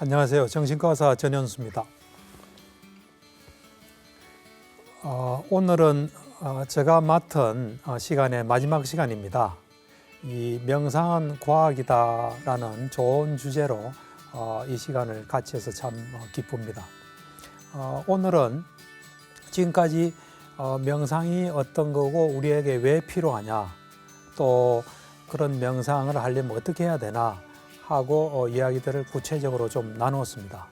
안녕하세요. 정신과 의사 전현수입니다. 어, 오늘은 어, 제가 맡은 어, 시간의 마지막 시간입니다. 이 명상은 과학이다라는 좋은 주제로 어, 이 시간을 같이 해서 참 어, 기쁩니다. 어, 오늘은 지금까지 어, 명상이 어떤 거고 우리에게 왜 필요하냐 또 그런 명상을 하려면 어떻게 해야 되나 하고 어, 이야기들을 구체적으로 좀 나누었습니다.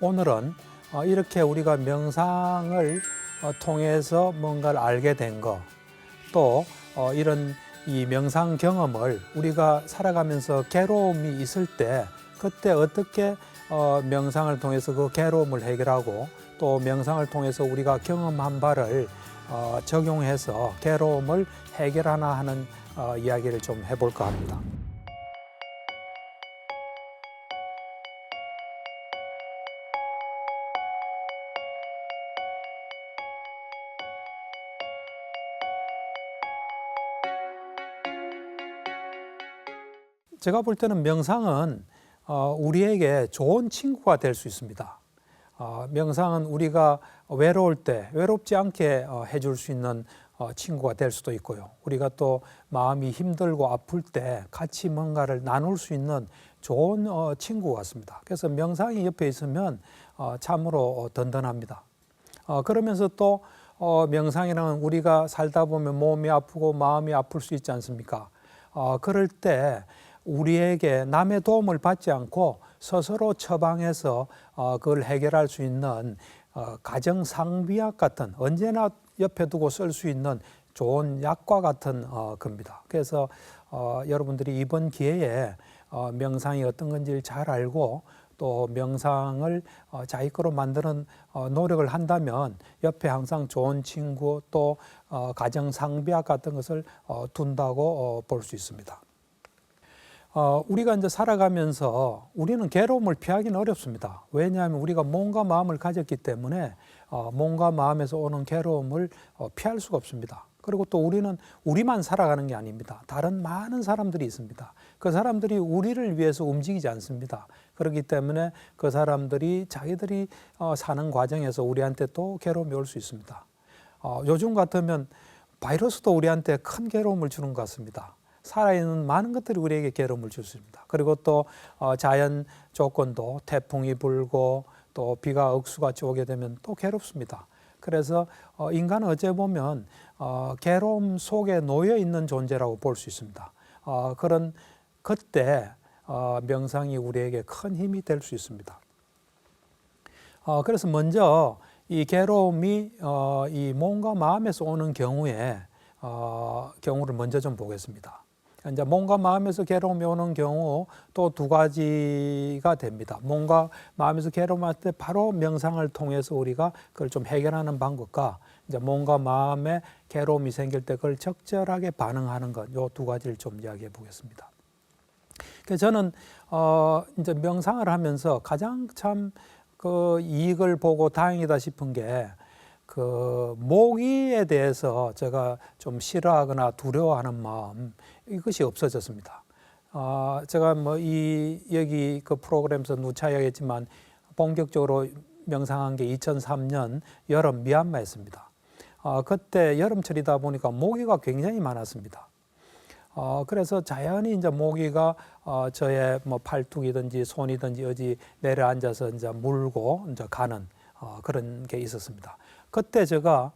오늘은 어, 이렇게 우리가 명상을 어, 통해서 뭔가를 알게 된 거, 또 어, 이런 이 명상 경험을 우리가 살아가면서 괴로움이 있을 때 그때 어떻게 어, 명상을 통해서 그 괴로움을 해결하고 또 명상을 통해서 우리가 경험한 바를 어, 적용해서 괴로움을 해결하나 하는 어, 이야기를 좀 해볼까 합니다. 제가 볼 때는 명상은 어, 우리에게 좋은 친구가 될 수 있습니다. 어, 명상은 우리가 외로울 때 외롭지 않게 어, 해줄 수 있는 어, 친구가 될 수도 있고요. 우리가 또 마음이 힘들고 아플 때 같이 뭔가를 나눌 수 있는 좋은 어, 친구 같습니다. 그래서 명상이 옆에 있으면 어, 참으로 어, 든든합니다. 어, 그러면서 또 어, 명상이라는 우리가 살다 보면 몸이 아프고 마음이 아플 수 있지 않습니까? 어, 그럴 때 우리에게 남의 도움을 받지 않고 스스로 처방해서 어, 그걸 해결할 수 있는 어, 가정 상비약 같은 언제나 옆에 두고 쓸 수 있는 좋은 약과 같은 어, 겁니다. 그래서 어, 여러분들이 이번 기회에 어, 명상이 어떤 건지를 잘 알고 또 명상을 어, 자기 거로 만드는 어, 노력을 한다면 옆에 항상 좋은 친구 또 어, 가정 상비약 같은 것을 어, 둔다고 어, 볼수 있습니다. 어, 우리가 이제 살아가면서 우리는 괴로움을 피하기는 어렵습니다. 왜냐하면 우리가 몸과 마음을 가졌기 때문에 어, 몸과 마음에서 오는 괴로움을 어, 피할 수가 없습니다. 그리고 또 우리는 우리만 살아가는 게 아닙니다. 다른 많은 사람들이 있습니다. 그 사람들이 우리를 위해서 움직이지 않습니다. 그렇기 때문에 그 사람들이 자기들이 어, 사는 과정에서 우리한테 또 괴로움이 올 수 있습니다. 어, 요즘 같으면 바이러스도 우리한테 큰 괴로움을 주는 것 같습니다. 살아있는 많은 것들이 우리에게 괴로움을 줄 수 있습니다. 그리고 또 어, 자연 조건도 태풍이 불고 또 비가 억수같이 오게 되면 또 괴롭습니다. 그래서 어, 인간은 어째 보면 어, 괴로움 속에 놓여 있는 존재라고 볼 수 있습니다. 어, 그런 그때 어, 명상이 우리에게 큰 힘이 될 수 있습니다. 어, 그래서 먼저 이 괴로움이 어, 이 몸과 마음에서 오는 경우에 어, 경우를 먼저 좀 보겠습니다. 이제 몸과 마음에서 괴로움이 오는 경우 또 두 가지가 됩니다. 몸과 마음에서 괴로움할 때 바로 명상을 통해서 우리가 그걸 좀 해결하는 방법과 이제 몸과 마음에 괴로움이 생길 때 그걸 적절하게 반응하는 것, 요 두 가지를 좀 이야기해 보겠습니다. 저는 어 이제 명상을 하면서 가장 참 그 이익을 보고 다행이다 싶은 게그 모기에 대해서 제가 좀 싫어하거나 두려워하는 마음 이것이 없어졌습니다. 어, 제가 뭐 이 여기 그 프로그램에서 누차 이야기했지만 본격적으로 명상한 게 2003년 여름 미얀마였습니다. 어, 그때 여름철이다 보니까 모기가 굉장히 많았습니다. 어, 그래서 자연히 이제 모기가 어, 저의 뭐 팔뚝이든지 손이든지 어디 내려앉아서 이제 물고 이제 가는 어, 그런 게 있었습니다. 그때 제가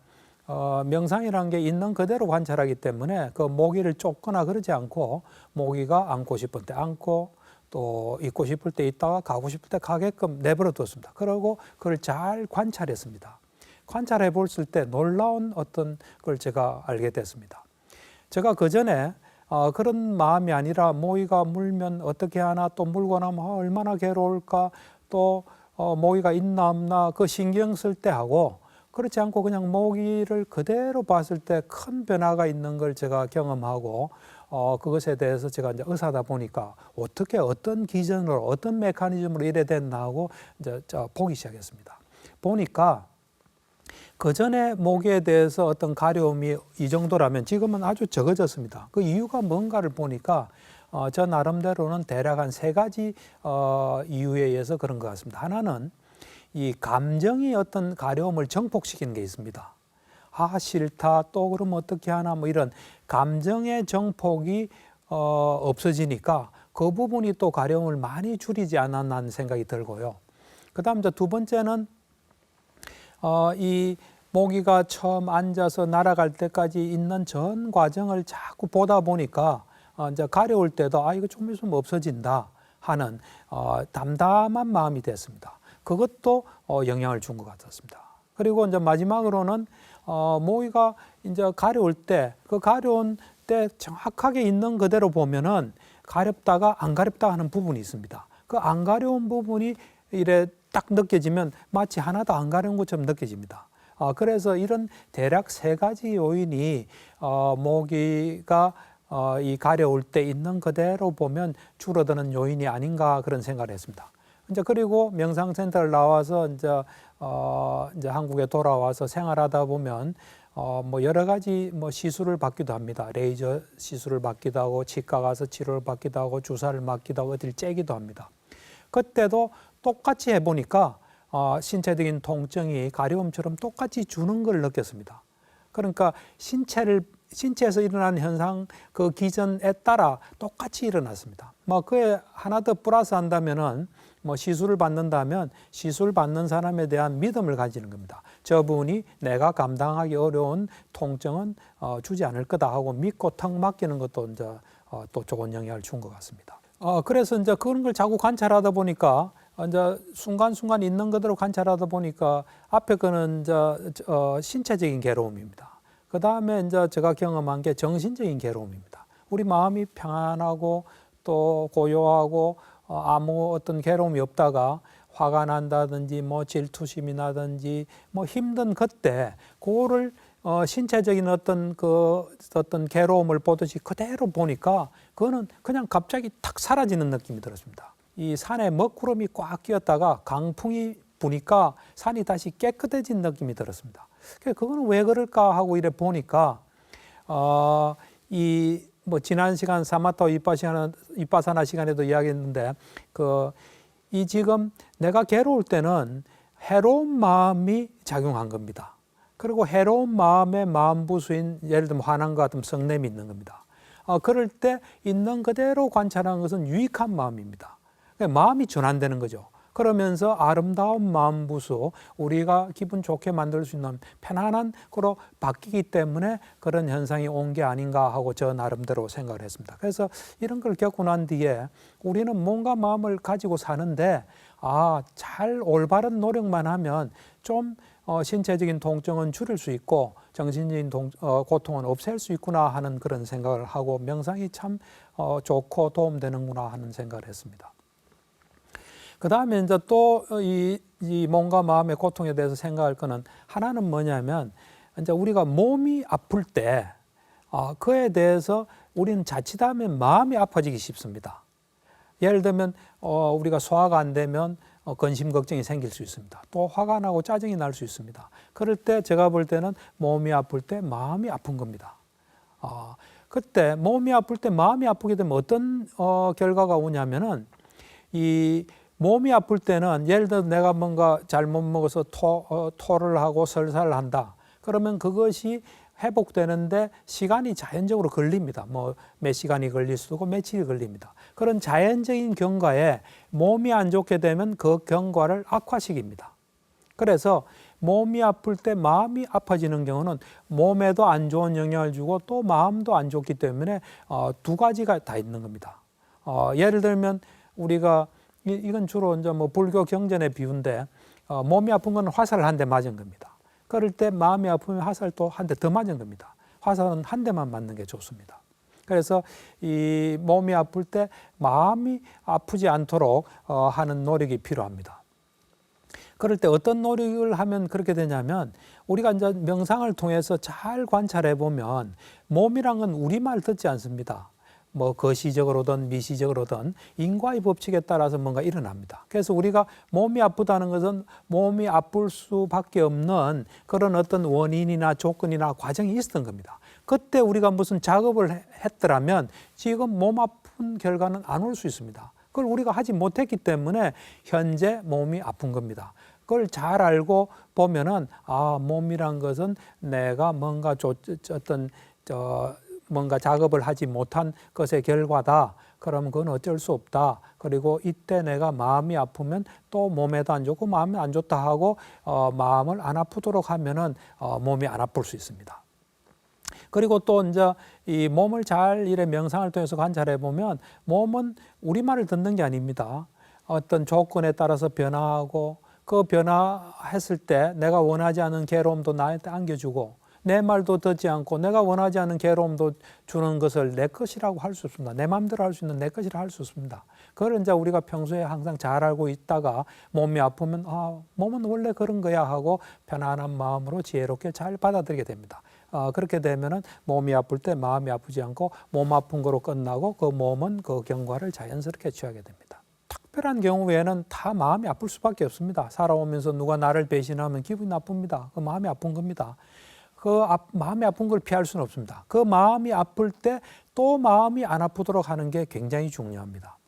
어, 명상이라는 게 있는 그대로 관찰하기 때문에 그 모기를 쫓거나 그러지 않고 모기가 앉고 싶을 때 앉고 또 있고 싶을 때 있다가 가고 싶을 때 가게끔 내버려 뒀습니다. 그리고 그걸 잘 관찰했습니다. 관찰해 봤을 때 놀라운 어떤 걸 제가 알게 됐습니다. 제가 그 전에 어, 그런 마음이 아니라 모기가 물면 어떻게 하나 또 물고 나면 아, 얼마나 괴로울까 또 어, 모기가 있나 없나 그 신경 쓸 때 하고 그렇지 않고 그냥 모기를 그대로 봤을 때 큰 변화가 있는 걸 제가 경험하고 어, 그것에 대해서 제가 이제 의사다 보니까 어떻게 어떤 기전으로 어떤 메커니즘으로 이래 됐나 하고 이제 저 보기 시작했습니다. 보니까 그 전에 모기에 대해서 어떤 가려움이 이 정도라면 지금은 아주 적어졌습니다. 그 이유가 뭔가를 보니까 어, 저 나름대로는 대략 한 세 가지 어, 이유에 의해서 그런 것 같습니다. 하나는 이 감정이 어떤 가려움을 정복시키는 게 있습니다. 아 싫다 또 그러면 어떻게 하나 뭐 이런 감정의 정폭이 어, 없어지니까 그 부분이 또 가려움을 많이 줄이지 않았나 하는 생각이 들고요. 그다음 두 번째는 어, 이 모기가 처음 앉아서 날아갈 때까지 있는 전 과정을 자꾸 보다 보니까 어, 이제 가려울 때도 아 이거 좀 있으면 없어진다 하는 어, 담담한 마음이 됐습니다. 그것도 어, 영향을 준 것 같았습니다. 그리고 이제 마지막으로는 어, 모기가 이제 가려울 때 그 가려운 때 정확하게 있는 그대로 보면은 가렵다가 안 가렵다 하는 부분이 있습니다. 그 안 가려운 부분이 이래 딱 느껴지면 마치 하나도 안 가려운 것처럼 느껴집니다. 어, 그래서 이런 대략 세 가지 요인이 어, 모기가 어, 이 가려울 때 있는 그대로 보면 줄어드는 요인이 아닌가 그런 생각을 했습니다. 이제 그리고 명상센터를 나와서 이제 어 이제 한국에 돌아와서 생활하다 보면 어뭐 여러 가지 뭐 시술을 받기도 합니다. 레이저 시술을 받기도 하고 치과 가서 치료를 받기도 하고 주사를 맞기도 하고 어딜 째기도 합니다. 그때도 똑같이 해보니까 어 신체적인 통증이 가려움처럼 똑같이 주는 걸 느꼈습니다. 그러니까 신체를 신체에서 일어나는 현상 그 기전에 따라 똑같이 일어났습니다. 뭐 그에 하나 더 플러스 한다면은 뭐 시술을 받는다면 시술 받는 사람에 대한 믿음을 가지는 겁니다. 저분이 내가 감당하기 어려운 통증은 어, 주지 않을 거다 하고 믿고 턱 맡기는 것도 이제 어, 또 좋은 영향을 준 것 같습니다. 어, 그래서 이제 그런 걸 자꾸 관찰하다 보니까 이제 순간순간 있는 그대로 관찰하다 보니까 앞에 거는 이제 어, 신체적인 괴로움입니다. 그 다음에 이제 제가 경험한 게 정신적인 괴로움입니다. 우리 마음이 평안하고 또 고요하고 어, 아무 어떤 괴로움이 없다가 화가 난다든지 뭐 질투심이 나든지 뭐 힘든 그때 그거를 어, 신체적인 어떤 그 어떤 괴로움을 보듯이 그대로 보니까 그거는 그냥 갑자기 탁 사라지는 느낌이 들었습니다. 이 산에 먹구름이 꽉 끼었다가 강풍이 부니까 산이 다시 깨끗해진 느낌이 들었습니다. 그거는 왜 그럴까 하고 이래 보니까 어, 이 뭐 지난 시간 사마토 이빠사나 시간에도 이야기했는데 그 이 지금 내가 괴로울 때는 해로운 마음이 작용한 겁니다. 그리고 해로운 마음의 마음 부수인 예를 들면 화난 것 같은 성냄이 있는 겁니다. 어, 그럴 때 있는 그대로 관찰하는 것은 유익한 마음입니다. 그러니까 마음이 전환되는 거죠. 그러면서 아름다운 마음 부수 우리가 기분 좋게 만들 수 있는 편안한 거로 바뀌기 때문에 그런 현상이 온 게 아닌가 하고 저 나름대로 생각을 했습니다. 그래서 이런 걸 겪고 난 뒤에 우리는 뭔가 마음을 가지고 사는데 아, 잘 올바른 노력만 하면 좀 어, 신체적인 통증은 줄일 수 있고 정신적인 동, 어, 고통은 없앨 수 있구나 하는 그런 생각을 하고 명상이 참 어, 좋고 도움되는구나 하는 생각을 했습니다. 그 다음에 이제 또이 이 몸과 마음의 고통에 대해서 생각할 거는 하나는 뭐냐면 이제 우리가 몸이 아플 때 어, 그에 대해서 우리는 자칫하면 마음이 아파지기 쉽습니다. 예를 들면 어, 우리가 소화가 안 되면 어, 근심 걱정이 생길 수 있습니다. 또 화가 나고 짜증이 날 수 있습니다. 그럴 때 제가 볼 때는 몸이 아플 때 마음이 아픈 겁니다. 어, 그때 몸이 아플 때 마음이 아프게 되면 어떤 어, 결과가 오냐면은 이 몸이 아플 때는 예를 들어 내가 뭔가 잘못 먹어서 토, 어, 토를 하고 설사를 한다. 그러면 그것이 회복되는데 시간이 자연적으로 걸립니다. 뭐 몇 시간이 걸릴 수도 있고 며칠이 걸립니다. 그런 자연적인 경과에 몸이 안 좋게 되면 그 경과를 악화시킵니다. 그래서 몸이 아플 때 마음이 아파지는 경우는 몸에도 안 좋은 영향을 주고 또 마음도 안 좋기 때문에 어, 두 가지가 다 있는 겁니다. 어, 예를 들면 우리가 이, 이건 주로 이제 뭐 불교 경전의 비유인데 어, 몸이 아픈 건 화살을 한 대 맞은 겁니다. 그럴 때 마음이 아프면 화살 또 한 대 더 맞은 겁니다. 화살은 한 대만 맞는 게 좋습니다. 그래서 이 몸이 아플 때 마음이 아프지 않도록 어, 하는 노력이 필요합니다. 그럴 때 어떤 노력을 하면 그렇게 되냐면 우리가 이제 명상을 통해서 잘 관찰해 보면 몸이란 건 우리말 듣지 않습니다. 뭐 거시적으로든 미시적으로든 인과의 법칙에 따라서 뭔가 일어납니다. 그래서 우리가 몸이 아프다는 것은 몸이 아플 수밖에 없는 그런 어떤 원인이나 조건이나 과정이 있었던 겁니다. 그때 우리가 무슨 작업을 했더라면 지금 몸 아픈 결과는 안 올 수 있습니다. 그걸 우리가 하지 못했기 때문에 현재 몸이 아픈 겁니다. 그걸 잘 알고 보면은 아 몸이란 것은 내가 뭔가 조, 어떤 저 뭔가 작업을 하지 못한 것의 결과다. 그러면 그건 어쩔 수 없다. 그리고 이때 내가 마음이 아프면 또 몸에도 안 좋고 마음이 안 좋다 하고 어, 마음을 안 아프도록 하면은 어, 몸이 안 아플 수 있습니다. 그리고 또 이제 이 몸을 잘 이래 명상을 통해서 관찰해 보면 몸은 우리 말을 듣는 게 아닙니다. 어떤 조건에 따라서 변화하고 그 변화했을 때 내가 원하지 않은 괴로움도 나한테 안겨주고 내 말도 듣지 않고 내가 원하지 않은 괴로움도 주는 것을 내 것이라고 할 수 없습니다. 내 마음대로 할 수 있는 내 것이라 할 수 없습니다. 그걸 이제 우리가 평소에 항상 잘 알고 있다가 몸이 아프면 아, 몸은 원래 그런 거야 하고 편안한 마음으로 지혜롭게 잘 받아들이게 됩니다. 아, 그렇게 되면은 몸이 아플 때 마음이 아프지 않고 몸 아픈 거로 끝나고 그 몸은 그 경과를 자연스럽게 취하게 됩니다. 특별한 경우 에는 다 마음이 아플 수밖에 없습니다. 살아오면서 누가 나를 배신하면 기분이 나쁩니다. 그 마음이 아픈 겁니다. 그 앞, 마음이 아픈 걸 피할 수는 없습니다. 그 마음이 아플 때 또 마음이 안 아프도록 하는 게 굉장히 중요합니다.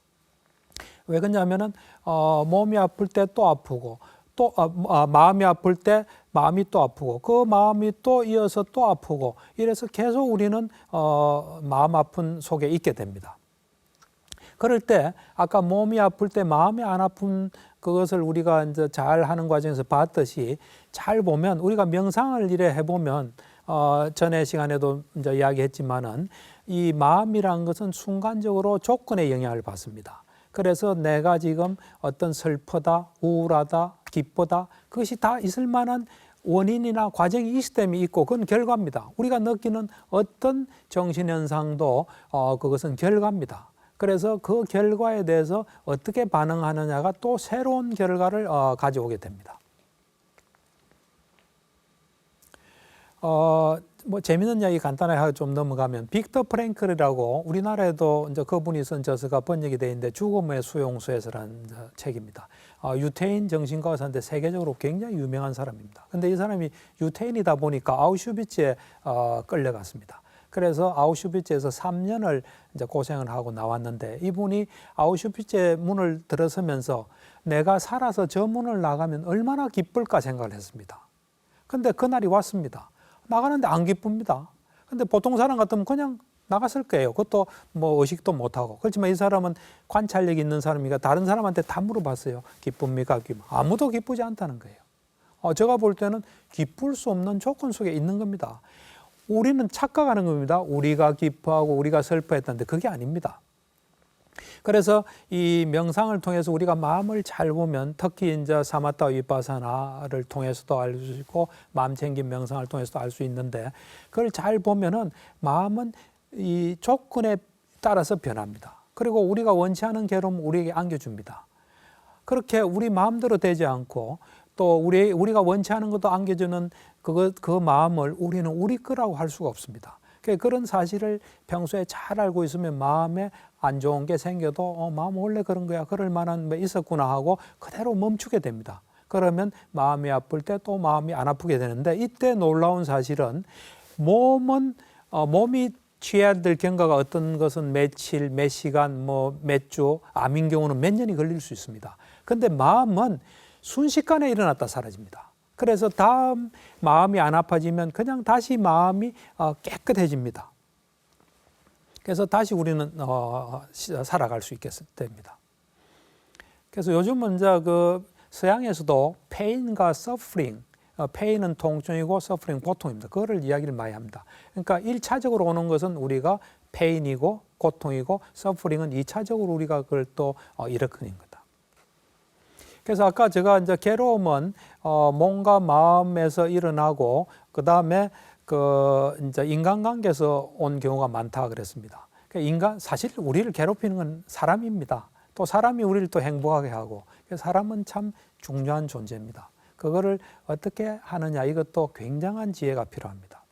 왜 그러냐면은 어, 몸이 아플 때 또 아프고 또 아, 아, 마음이 아플 때 마음이 또 아프고 그 마음이 또 이어서 또 아프고 이래서 계속 우리는 어, 마음 아픈 속에 있게 됩니다. 그럴 때 아까 몸이 아플 때 마음이 안 아픈 그것을 우리가 이제 잘 하는 과정에서 봤듯이 잘 보면 우리가 명상을 이래 해보면 어, 전에 시간에도 이제 이야기했지만은 이 마음이란 것은 순간적으로 조건에 영향을 받습니다. 그래서 내가 지금 어떤 슬프다, 우울하다, 기쁘다 그것이 다 있을 만한 원인이나 과정이 있을 때문에 있고 그건 결과입니다. 우리가 느끼는 어떤 정신현상도 어, 그것은 결과입니다. 그래서 그 결과에 대해서 어떻게 반응하느냐가 또 새로운 결과를 어, 가져오게 됩니다. 어, 뭐 재밌는 이야기 간단하게 좀 넘어가면 빅터 프랭클이라고 우리나라에도 이제 그분이 쓴 저서가 번역이 돼 있는데 죽음의 수용소에서라는 책입니다. 어, 유태인 정신과 의사인데 세계적으로 굉장히 유명한 사람입니다. 근데 이 사람이 유태인이다 보니까 아우슈비츠에 어, 끌려갔습니다. 그래서 아우슈비츠에서 3년을 이제 고생을 하고 나왔는데 이분이 아우슈비츠의 문을 들어서면서 내가 살아서 저 문을 나가면 얼마나 기쁠까 생각을 했습니다. 근데 그날이 왔습니다. 나가는데 안 기쁩니다. 근데 보통 사람 같으면 그냥 나갔을 거예요. 그것도 뭐 의식도 못하고. 그렇지만 이 사람은 관찰력 있는 사람이니까 다른 사람한테 다 물어봤어요. 기쁩니까? 아무도 기쁘지 않다는 거예요. 어, 제가 볼 때는 기쁠 수 없는 조건 속에 있는 겁니다. 우리는 착각하는 겁니다. 우리가 기뻐하고 우리가 슬퍼했다는데 그게 아닙니다. 그래서 이 명상을 통해서 우리가 마음을 잘 보면 특히 이제 사마타 위파사나를 통해서도 알 수 있고 마음 챙김 명상을 통해서도 알 수 있는데 그걸 잘 보면은 마음은 이 조건에 따라서 변합니다. 그리고 우리가 원치 않은 괴로움 우리에게 안겨줍니다. 그렇게 우리 마음대로 되지 않고 또 우리 우리가 원치 않은 것도 안겨주는 그그 그 마음을 우리는 우리 거라고 할 수가 없습니다. 그런 사실을 평소에 잘 알고 있으면 마음에 안 좋은 게 생겨도 어, 마음 원래 그런 거야. 그럴 만한 뭐 있었구나 하고 그대로 멈추게 됩니다. 그러면 마음이 아플 때 또 마음이 안 아프게 되는데 이때 놀라운 사실은 몸은 어, 몸이 취해야 될 경과가 어떤 것은 며칠, 몇 시간, 뭐 몇 주, 암인 경우는 몇 년이 걸릴 수 있습니다. 근데 마음은 순식간에 일어났다 사라집니다. 그래서 다음 마음이 안 아파지면 그냥 다시 마음이 어, 깨끗해집니다. 그래서 다시 우리는 어, 살아갈 수 있게 됩니다. 그래서 요즘은 이제 그 서양에서도 suffering, 어, pain은 통증이고 suffering 고통입니다. 그거를 이야기를 많이 합니다. 그러니까 1차적으로 오는 것은 우리가 pain이고 고통이고 suffering은 2차적으로 우리가 그걸 또 어, 일으키는 거다. 그래서 아까 제가 이제 괴로움은 어, 몸과 마음에서 일어나고 그 다음에 그 이제 인간관계에서 온 경우가 많다 그랬습니다. 그러니까 인간 사실 우리를 괴롭히는 건 사람입니다. 또 사람이 우리를 또 행복하게 하고 사람은 참 중요한 존재입니다. 그거를 어떻게 하느냐 이것도 굉장한 지혜가 필요합니다.